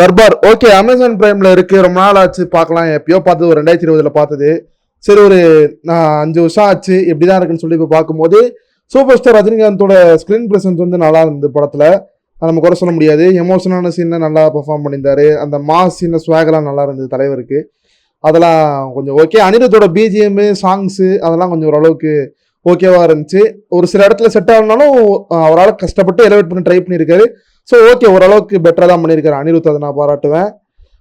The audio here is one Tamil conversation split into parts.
தர்பார் ஓகே அமேசான் பிரைம்ல இருக்கு. ரொம்ப நாள் ஆச்சு பார்க்கலாம். எப்பயோ பார்த்தது ஒரு ரெண்டாயிரத்தி இருபதுல பார்த்தது. சரி ஒரு நான் அஞ்சு வருஷம் ஆச்சு. எப்படிதான் இருக்குன்னு சொல்லி இப்போ பார்க்கும்போது சூப்பர் ஸ்டார் ரஜினிகாந்தோட ஸ்க்ரீன் பிரசன்ஸ் வந்து நல்லா இருந்தது படத்துல. நம்ம குறை சொல்ல முடியாது. எமோஷனான சீனை நல்லா பெர்ஃபார்ம் பண்ணியிருந்தாரு. அந்த மாஸ் சீன ஸ்வாகெல்லாம் நல்லா இருந்தது தலைவருக்கு. அதெல்லாம் கொஞ்சம் ஓகே அனிருத்தோட பிஜிஎம் சாங்ஸு அதெல்லாம் கொஞ்சம் ஓரளவுக்கு ஓகேவாக இருந்துச்சு. ஒரு சில இடத்துல செட் ஆகணும்னாலும் அவரால் கஷ்டப்பட்டு எலிவேட் பண்ணி ட்ரை பண்ணியிருக்காரு. ஸோ ஓகே ஓரளவுக்கு பெட்டராக தான் பண்ணியிருக்காரு. அனிருத் அதை நான் பாராட்டுவேன்.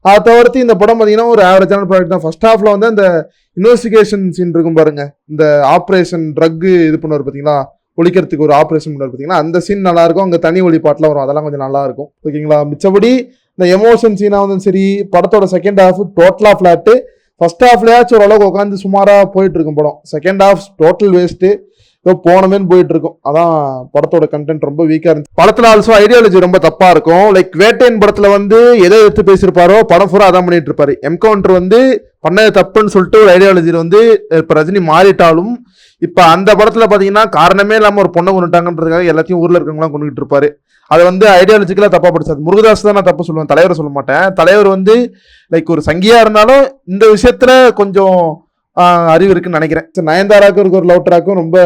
அதை தவிர்த்து இந்த படம் பார்த்தீங்கன்னா ஒரு ஆவரேஜான ப்ராடக்ட் தான். ஃபர்ஸ்ட் ஹாஃபில் வந்து அந்த இன்வெஸ்டிகேஷன் சீன் இருக்கும் பாருங்க. இந்த ஆப்ரேஷன் ட்ரக்கு இது பண்ணுவார் பார்த்தீங்களா? ஒழிக்கிறதுக்கு ஒரு ஆப்ரேஷன் பண்ணுவார் பார்த்தீங்களா? அந்த சீன் நல்லாயிருக்கும் அங்கே தனி ஒளி பாட்டெலாம் வரும். அதெல்லாம் கொஞ்சம் நல்லாயிருக்கும் ஓகேங்களா? மிச்சபடி இந்த எமோஷன் சீனாக வந்து சரி படத்தோட செகண்ட் ஹாஃப் டோட்டலாக ஃப்ளாட்டு ஃபர்ஸ்ட் ஹாஃப்லயாச்சும் ஓரளவுக்கு உட்காந்து சுமாராக போயிட்டு இருக்கும் படம். செகண்ட் ஹாஃப் டோட்டல் வேஸ்ட்டு ஏதோ போனமேன்னு போயிட்டு இருக்கும் அதான் படத்தோட கண்டென்ட் ரொம்ப வீக்காக இருந்துச்சு. படத்தில் ஆல்சோ ஐடியாலஜி ரொம்ப தப்பாக இருக்கும். லைக் வேட்டையன் படத்தில் வந்து எதை எடுத்து பேசியிருப்பாரோ படம் ஃபுல்லாக அதான் பண்ணிட்டு இருப்பாரு என்கவுண்டர் வந்து பண்ணது தப்புன்னு சொல்லிட்டு ஒரு ஐடியாலஜியில் வந்து இப்போ ரஜினி மாறிட்டாலும் இப்போ அந்த படத்தில் பார்த்தீங்கன்னா காரணமே இல்லாமல் ஒரு பொண்ணை கொண்டுட்டாங்கன்றதுக்காக எல்லாத்தையும் ஊரில் இருக்கவங்களாம் கொண்டுகிட்டு இருப்பாரு அதை வந்து ஐடியாலஜிக்கலாக தப்பாக படிச்சாது முருகதாஸ் தான் நான் தப்பு சொல்லுவேன். தலைவரை சொல்ல மாட்டேன். தலைவர் வந்து லைக் ஒரு சங்கியாக இருந்தாலும் இந்த விஷயத்தில் கொஞ்சம் அறிவு இருக்குன்னு நினைக்கிறேன். சரி, நயன்தாராக்கும் இருக்க ஒரு லவ் ட்ராக்கும் ரொம்ப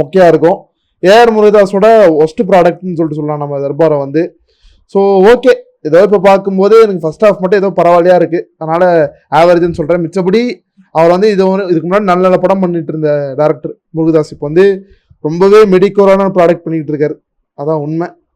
முக்கியம் இருக்கும். ஏஆர் முருகதாஸோட ஒஸ்ட் ப்ராடக்ட்னு சொல்லிட்டு சொல்லலாம் நம்ம தர்பாரை வந்து. ஸோ ஓகே ஏதோ இப்போ பார்க்கும்போது எனக்கு ஃபர்ஸ்ட் ஹாஃப் மட்டும் ஏதோ பரவாயில்லையா இருக்குது அதனால் ஆவரேஜ்னு சொல்கிறேன் மிச்சபடி அவர் வந்து இது ஒன்று இதுக்கு முன்னாடி நல்ல நல்ல படம் பண்ணிட்டு இருந்த டேரக்டர் முருகதாஸ் இப்போ வந்து ரொம்பவே மெடிக்கோரான ப்ராடக்ட் பண்ணிகிட்டு இருக்காரு. அதான் உண்மை.